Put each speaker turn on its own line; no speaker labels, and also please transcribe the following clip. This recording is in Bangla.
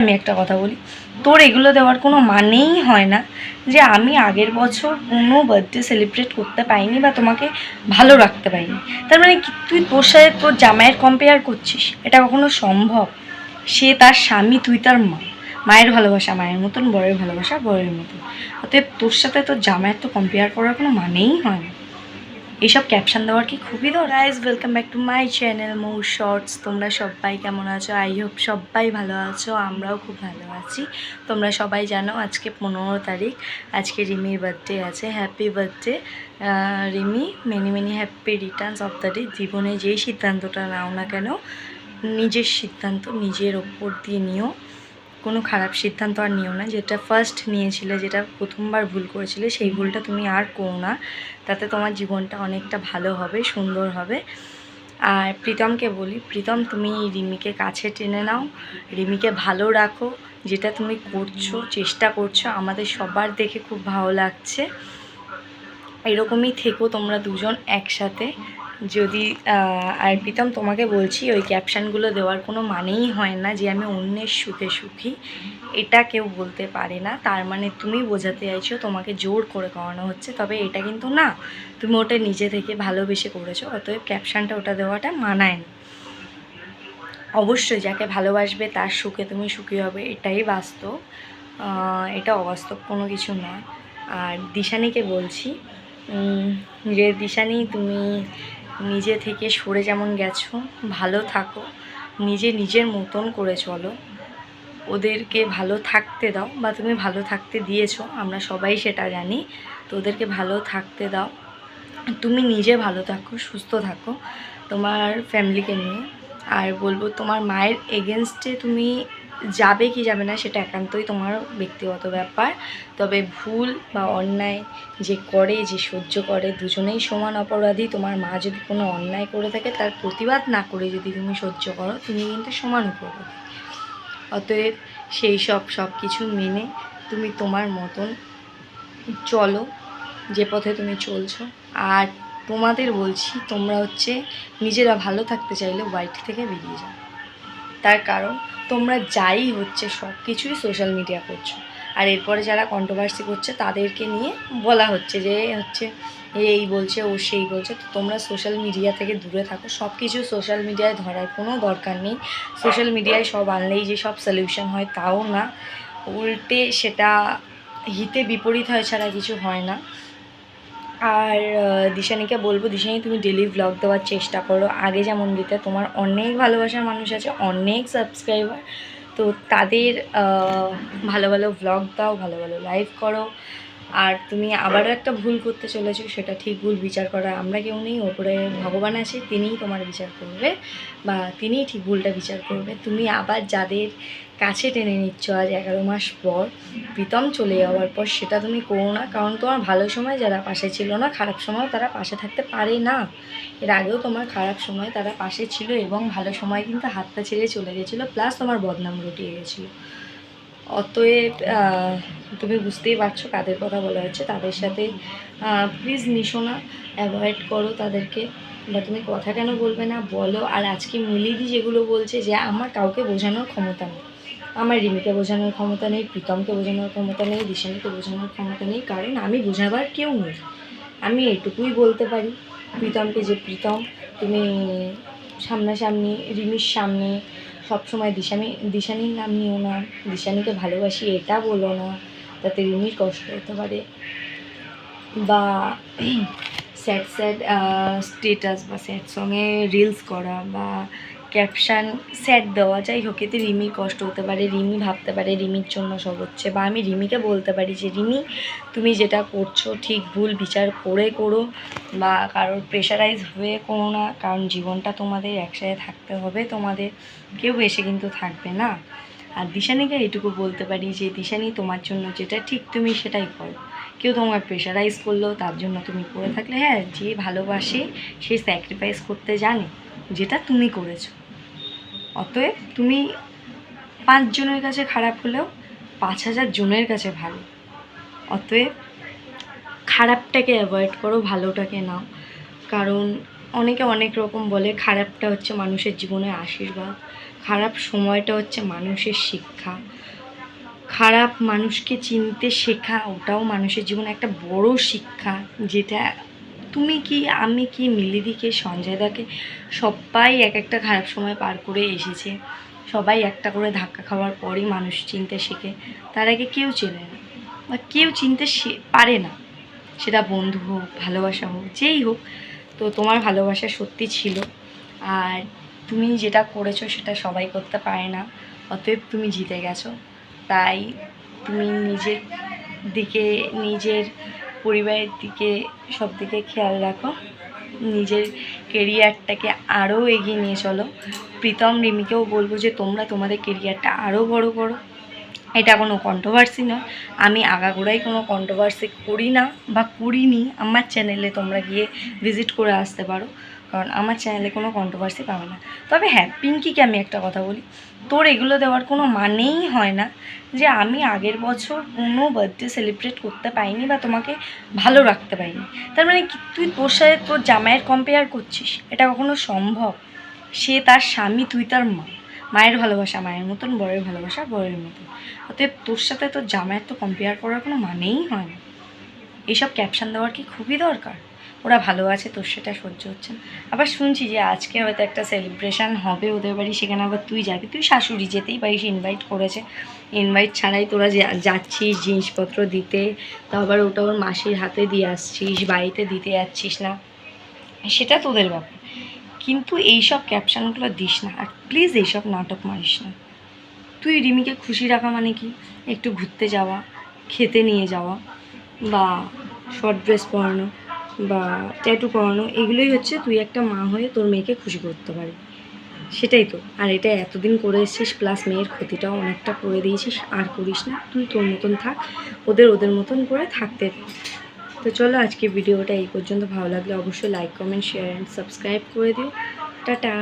আমি একটা কথা বলি, তোর এগুলো দেওয়ার কোনো মানেই হয় না যে আমি আগের বছর কোনো বার্থডে সেলিব্রেট করতে পাইনি বা তোমাকে ভালো রাখতে পারিনি তার মানে তুই তোর সাথে তোর জামাইয়ের কম্পেয়ার করছিস? এটা কখনো সম্ভব? সে তার স্বামী, তুই তার মা। মায়ের ভালোবাসা, মায়ের মতন, বরের ভালোবাসা, বরের মতন। অতএব তোর সাথে তোর জামাইয়ের তো কম্পেয়ার করার কোনো মানেই হয় না। এইসব ক্যাপশন দেওয়ার কি খুবই দরকার? Guys welcome back to my channel Mou shorts তোমরা সবাই কেমন আছো? আই হোপ সবাই ভালো আছো, আমরাও খুব ভালো আছি। তোমরা সবাই জানো আজকে পনেরো তারিখ, আজকে রিমির বার্থডে আছে happy birthday Rimi many many happy returns of the day জীবনে যেই সিদ্ধান্তটা নাও না কেন, নিজের সিদ্ধান্ত নিজের ওপর দিয়ে নিও। কোনো খারাপ সিদ্ধান্ত আর নিও না। যেটা ফার্স্ট নিয়েছিলে, যেটা প্রথমবার ভুল করেছিলে, সেই ভুলটা তুমি আর করো না। তাতে তোমার জীবনটা অনেকটা ভালো হবে, সুন্দর হবে। আর প্রীতমকে বলি, প্রীতম তুমি রিমিকে কাছে টেনে নাও। রিমিকে ভালো রাখো। যেটা তুমি করছ, চেষ্টা করছ, আমাদের সবার দেখে খুব ভালো লাগছে। এরকমই থেকো তোমরা দুজন একসাথে। যদি আর প্রীতম তোমাকে বলছি, ওই ক্যাপশনগুলো দেওয়ার কোনো মানেই হয় না যে আমি অন্যের সুখে সুখী। এটা কেউ বলতে পারে না। তার মানে তুমি বোঝাতে চাইছো, তোমাকে জোর করে করানো হচ্ছে। তবে এটা কিন্তু না, তুমি ওটা নিজে থেকে ভালোবেসে করেছ। অতএব ক্যাপশনটা ওটা দেওয়াটা মানায় না। অবশ্যই যাকে ভালোবাসবে তার সুখে তুমি সুখী হবে, এটাই বাস্তব। এটা অবাস্তব কোনো কিছু নয়। আর দিশানিকে বলছি যে দিশানি, তুমি নিজে থেকে সরে যেমন গেছো, ভালো থাকো। নিজে নিজের মতন করে চলো। ওদেরকে ভালো থাকতে দাও বা তুমি ভালো থাকতে দিয়েছ, আমরা সবাই সেটা জানি। তো ওদেরকে ভালো থাকতে দাও। তুমি নিজে ভালো থাকো, সুস্থ থাকো তোমার ফ্যামিলিকে নিয়ে। আর বলব তোমার মায়ের এগেনস্টে তুমি যাবে কি যাবে না সেটা একান্তই তোমার ব্যক্তিগত ব্যাপার। তবে ভুল বা অন্যায় যে করে, যে সহ্য করে দুজনেই সমান অপরাধী। তোমার মা যদি কোনো অন্যায় করে থাকে, তার প্রতিবাদ না করে যদি তুমি সহ্য করো, তুমি কিন্তু সমান অপরাধী। অতএব সেই সব সব কিছু মেনে তুমি তোমার মতন চলো যে পথে তুমি চলছো। আর তোমাদের বলছি, তোমরা হচ্ছে নিজেরা ভালো থাকতে চাইলে হোয়াইট থেকে বেরিয়ে যাও। তার কারণ তোমরা যাই হচ্ছে সব কিছুই সোশ্যাল মিডিয়া করছ। আর এরপরে যারা কন্ট্রোভার্সি করছে, তাদেরকে নিয়ে বলা হচ্ছে যে হচ্ছে এই বলছে, ও সেই বলছে। তো তোমরা সোশ্যাল মিডিয়া থেকে দূরে থাকো। সব কিছু সোশ্যাল মিডিয়ায় ধরার কোনো দরকার নেই। সোশ্যাল মিডিয়ায় সব আনলেই যে সব সলিউশন হয়, তাও না। উল্টে সেটা হিতে বিপরীত হয় ছাড়া কিছু হয় না। আর দিশানিকে বলব, দিশানি তুমি ডেলি ব্লগ দেওয়ার চেষ্টা করো। আগে যেমন দিতে, তোমার অনেক ভালোবাসার মানুষ আছে, অনেক সাবস্ক্রাইবার তো তাদের ভালো ভালো ব্লগ দাও, ভালো ভালো লাইভ করো। আর তুমি আবারও একটা ভুল করতে চলেছো, সেটা ঠিক ভুল বিচার করা। আমরা কেউ নেই, ওপরে ভগবান আছে, তিনিই তোমার বিচার করবে বা তিনিই ঠিক ভুলটা বিচার করবে। তুমি আবার যাদের কাছে টেনে নিচ্ছ আজ এগারো মাস পর, প্রীতম চলে যাওয়ার পর, সেটা তুমি করো না। কারণ তোমার ভালো সময় যারা পাশে ছিল না, খারাপ সময় তারা পাশে থাকতে পারে না। এর আগেও তোমার খারাপ সময় তারা পাশে ছিল এবং ভালো সময় কিন্তু হাতটা ছেড়ে চলে গেছিল, প্লাস তোমার বদনাম রটিয়ে গেছিল। অতএব তুমি বুঝতেই পারছ কাদের কথা বলা হচ্ছে। তাদের সাথে প্লিজ মিশো না অ্যাভয়েড করো তাদেরকে। বা তুমি কথা কেন বলবে না, বলো। আর আজকে মিলিদি যেগুলো বলছে যে আমার কাউকে বোঝানোর ক্ষমতা নেই। আমার রিমিকে বোঝানোর ক্ষমতা নেই, প্রীতমকে বোঝানোর ক্ষমতা নেই, দিশানিকে বোঝানোর ক্ষমতা নেই। কারণ আমি বোঝাবার কেউ নেই। আমি এটুকুই বলতে পারি, প্রীতমকে যে প্রীতম, তুমি সামনাসামনি, রিমির সামনে সবসময় দিশানি দিশানির নাম নিও না। দিশানিকে ভালোবাসি, এটা বলো না। তাতে রিমির কষ্ট হতে পারে। বা স্যাড স্যাড স্টেটাস বা স্যাড সঙ্গে রিলস করা বা ক্যাপশান স্যাট দেওয়া, যাই হোক, এতে রিমির কষ্ট হতে পারে, রিমি ভাবতে পারে রিমির জন্য সব হচ্ছে, বা আমি রিমিকে বলতে পারি যে, রিমি, তুমি যেটা করছ ঠিক ভুল বিচার করে করো, বা কারোর প্রেশারাইজ হয়ে করো না, কারণ জীবনটা তোমাদের একসাথে থাকতে হবে, তোমাদের কেউ এসে কিন্তু থাকবে না। আর দিশানিকে এটুকু বলতে পারি যে, দিশানি, তোমার জন্য যেটা ঠিক তুমি সেটাই করো। কেউ তোমার প্রেশারাইজ করল, তার জন্য তুমি করে থাকলে হ্যাঁ যে ভালোবাসে, সে স্যাক্রিফাইস করতে জানে, যেটা তুমি করেছ। অতএব তুমি পাঁচজনের কাছে খারাপ হলেও পাঁচ হাজার জনের কাছে ভালো। অতএব খারাপটাকে অ্যাভয়েড করো, ভালোটাকে নাও। কারণ অনেকে অনেক রকম বলে, খারাপটা হচ্ছে মানুষের জীবনে আশীর্বাদ, খারাপ সময়টা হচ্ছে মানুষের শিক্ষা। খারাপ মানুষকে চিনতে শেখা, ওটাও মানুষের জীবনে একটা বড় শিক্ষা, যেটা তুমি কি, আমি কি মিলিদিকে সঞ্জয়দাকে সবাই এক একটা খারাপ সময় পার করে এসেছে। সবাই একটা করে ধাক্কা খাওয়ার পরই মানুষ চিনতে শেখে। তার আগে কেউ চেনে না। বা কেউ চিনতে পারে না। সেটা বন্ধু হোক, ভালোবাসা হোক, যেই হোক। তো তোমার ভালোবাসা সত্যি ছিল। আর তুমি যেটা করেছ সেটা সবাই করতে পারে না। অতএব তুমি জিতে গেছো। তাই তুমি নিজের দিকে, নিজের পরিবারের দিকে সব দিকে খেয়াল রাখো। নিজের কেরিয়ারটাকে আরও এগিয়ে নিয়ে চলো। প্রীতম রিমিকেও বলব যে, তোমরা তোমাদের কেরিয়ারটা আরও বড় করো। এটা কোনো কন্ট্রোভার্সি নয়। আমি আগাগোড়াই কোনো কন্ট্রোভার্সি করি না বা করিনি। আমার চ্যানেলে তোমরা গিয়ে ভিজিট করে আসতে পারো। কারণ আমার চ্যানেলে কোনো কন্ট্রোভার্সি পাবে না। তবে হ্যাঁ পিঙ্কিকে আমি একটা কথা বলি, তোর এগুলো দেওয়ার কোনো মানেই হয় না যে আমি আগের বছর কোনো বার্থডে সেলিব্রেট করতে পাইনি বা তোমাকে ভালো রাখতে পারিনি তার মানে তুই তোর সাথে তোর জামাইয়ের কম্পেয়ার করছিস? এটা কখনো সম্ভব? সে তার স্বামী, তুই তার মা। মায়ের ভালোবাসা, মায়ের মতন, বরের ভালোবাসা, বরের মতন। অতএব তোর সাথে তোর জামাইয়ের তো কম্পেয়ার করার কোনো মানেই হয় না। এইসব ক্যাপশান দেওয়ার কি খুবই দরকার? ওরা ভালো আছে, তোর সেটা সহ্য হচ্ছে না। আবার শুনছি যে আজকে হয়তো একটা সেলিব্রেশান হবে ওদের বাড়ি, সেখানে আবার তুই যাবি। তুই শাশুড়ি যেতেই পারিস ইনভাইট করেছে। ইনভাইট ছাড়াই তোরা যাচ্ছিস, জিনিসপত্র দিতে, তো আবার ওটা ওর মাসির হাতে দিয়ে আসছিস, বাড়িতে দিতে যাচ্ছিস না। সেটা তোদের ব্যাপার। কিন্তু এইসব ক্যাপশানগুলো দিস না। আর প্লিজ এইসব নাটক মারিস না। তুই রিমিকে খুশি রাখা মানে কি? একটু ঘুরতে যাওয়া, খেতে নিয়ে যাওয়া, বা শর্ট ড্রেস পরানো। বা ট্যাটু করানো, এগুলোই হচ্ছে তুই একটা মা হয়ে তোর মেয়েকে খুশি করতে পারি সেটাই তো। আর এটা এতদিন করে এসছিস প্লাস মেয়ের ক্ষতিটাও অনেকটা করে দিয়েছিস, আর করিস না। তুই তোর মতন থাক, ওদের ওদের মতন করে থাকতে। তো চলো আজকে ভিডিওটা এই পর্যন্ত। ভালো লাগলে অবশ্যই like comment share and subscribe করে দিও। টাটা!